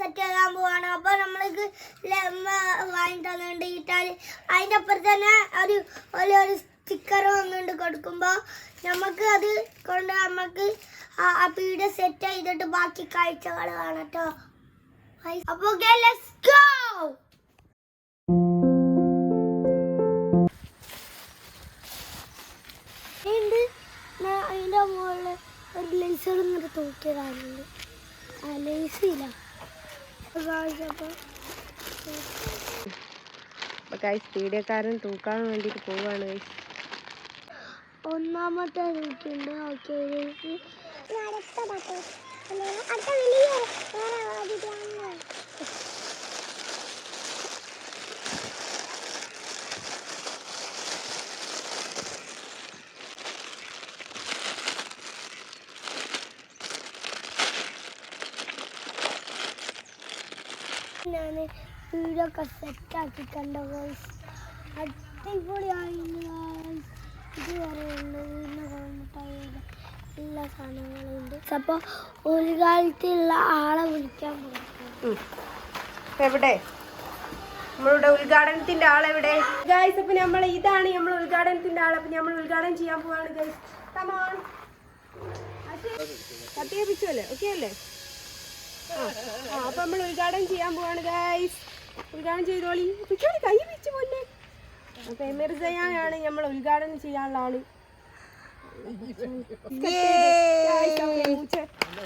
Set ചെയ്യാൻ പോവാണ്. അപ്പൊ നമ്മൾക്ക് വാങ്ങി തന്നിട്ടുണ്ട് കിട്ടാൻ അതിന്റെ അപ്പുറത്ത് തന്നെ ഒരു ഒരു ഒരു സ്റ്റിക്കർ വന്നുകൊണ്ട് കൊടുക്കുമ്പോ നമുക്ക് അത് കൊണ്ട് നമുക്ക് ആ- പീഡ് സെറ്റ് ചെയ്തിട്ട് ബാക്കി കാഴ്ചകൾ കാണട്ടോ അപ്പൊ ലെറ്റ്സ് ഗോ ഉണ്ട് ഞാൻ അതിന്റെ മുകളിൽ ഒരു ലേസർ ഇങ്ങനെ തൂക്കിയതാണുണ്ട് ആ ലേസ് ഇല്ല. അപ്പോൾ അപ്പൊ ഗൈസ് വീഡിയോക്കാരൻ തൂക്കാൻ വേണ്ടിട്ട് പോവാണ്. ഗൈസ് ഒന്നാമത്തെ റൂട്ടുണ്ട് ഓക്കെ അടുത്ത വലിയ ഞാൻ വീടൊക്കെ സെറ്റാക്കി കണ്ട വോയിസ് അടിപൊളിയായി. ഇതുവരെ വീടിന് കോഴിമുട്ടായിയുടെ എല്ലാ സാധനങ്ങളും ഉണ്ട്. അപ്പോൾ ഒരു കാലത്തുള്ള ആളെ വിളിക്കാൻ പോകും എവിടെ? നമ്മളുടെ ഉദ്ഘാടനത്തിന്റെ ആളെവിടെ? ഗൈസ് അപ്പൊ നമ്മൾ ഇതാണ് നമ്മൾ ഉദ്ഘാടനത്തിന്റെ ആൾ അപ്പൊ നമ്മൾ ഉദ്ഘാടനം ചെയ്യാൻ പോവാണ് ഗൈസ് കമോൺ കത്തിയപ്പിച്ചല്ലേ ഓക്കെ അല്ലേ? ആ അപ്പൊ നമ്മൾ ഉദ്ഘാടനം ചെയ്യാൻ പോവാണ് ഗൈസ് ഉദ്ഘാടനം ചെയ്തോളി. പിച്ചോളി കൈ വെച്ച് പോലെ അപ്പൊ എമിർസയാണ് നമ്മൾ ഉദ്ഘാടനം ചെയ്യാനുള്ള ആൾ.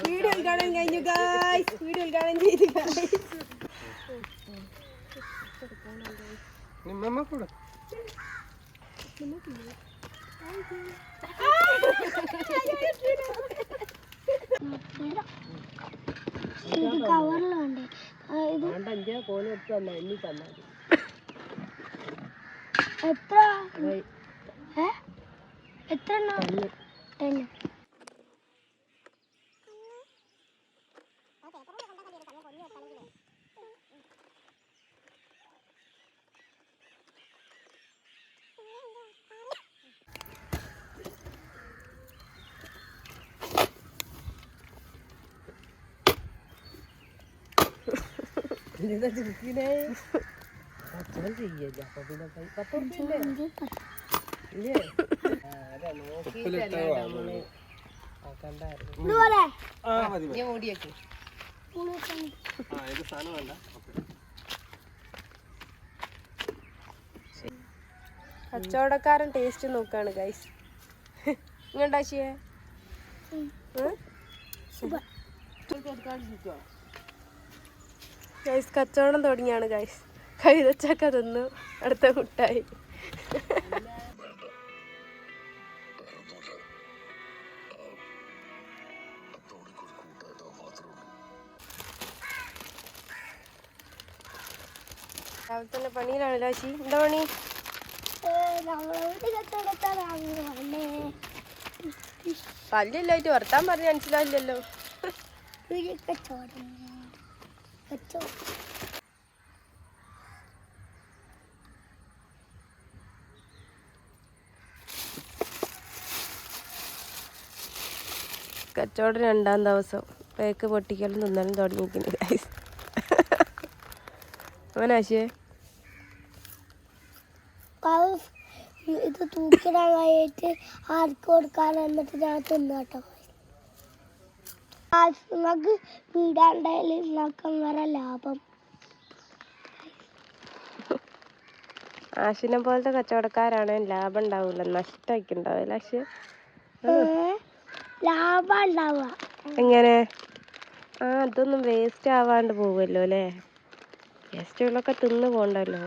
വീഡിയോ ഉദ്ഘാടനം കഴിഞ്ഞു ഗൈസ് വീഡിയോ ഉദ്ഘാടനം ചെയ്തു ഗൈസ് ഇത് കവറിലുണ്ട് എണ്ണം എത്ര? ഏ എത്ര എണ്ണം ടെൻ ഇതുപോലെ. കച്ചവടക്കാരൻ ടേസ്റ്റ് നോക്കാണ് ഗൈസ് ഇങ്ങോട്ടാശിയേ ഗൈസ് കച്ചവടം തുടങ്ങിയാണ് ഗൈസ് കൈതച്ചക്ക തിന്നു അടുത്ത മുട്ടായി രാവിലെ തന്നെ പണിയിലാണ് രാശി. എന്താ പണി? പല്ലില്ലായിട്ട് വർത്താൻ പറഞ്ഞ മനസ്സിലായില്ലല്ലോ ഒരു കച്ചവടം രണ്ടാം ദിവസം. പേക്ക് പൊട്ടിക്കലും തിന്നലും തുടങ്ങിയിരിക്കുന്നു ഗൈസ് അവനാശേ ആശിയേ? അത് ഇത് തൂക്കിടാനായിട്ട് ആർക്ക് കൊടുക്കാൻ എന്നിട്ട് ഞാൻ തിന്നാട്ടോ? നിങ്ങൾക്ക് വീടാണ്ടായാൽ നിങ്ങൾക്ക് വേറെ ലാഭം. ആശിനെ പോലത്തെ കച്ചവടക്കാരാണ് ലാഭം ഉണ്ടാവില്ല നഷ്ടമൊക്കെ ഉണ്ടാവില്ല ആശി ലാഭം ഉണ്ടാവുക എങ്ങനെ? ആ അതൊന്നും വേസ്റ്റ് ആവാണ്ട് പോവുമല്ലോ അല്ലേ വേസ്റ്റുകളൊക്കെ തിന്ന് പോണ്ടല്ലോ.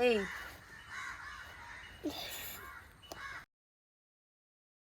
ഏയ്.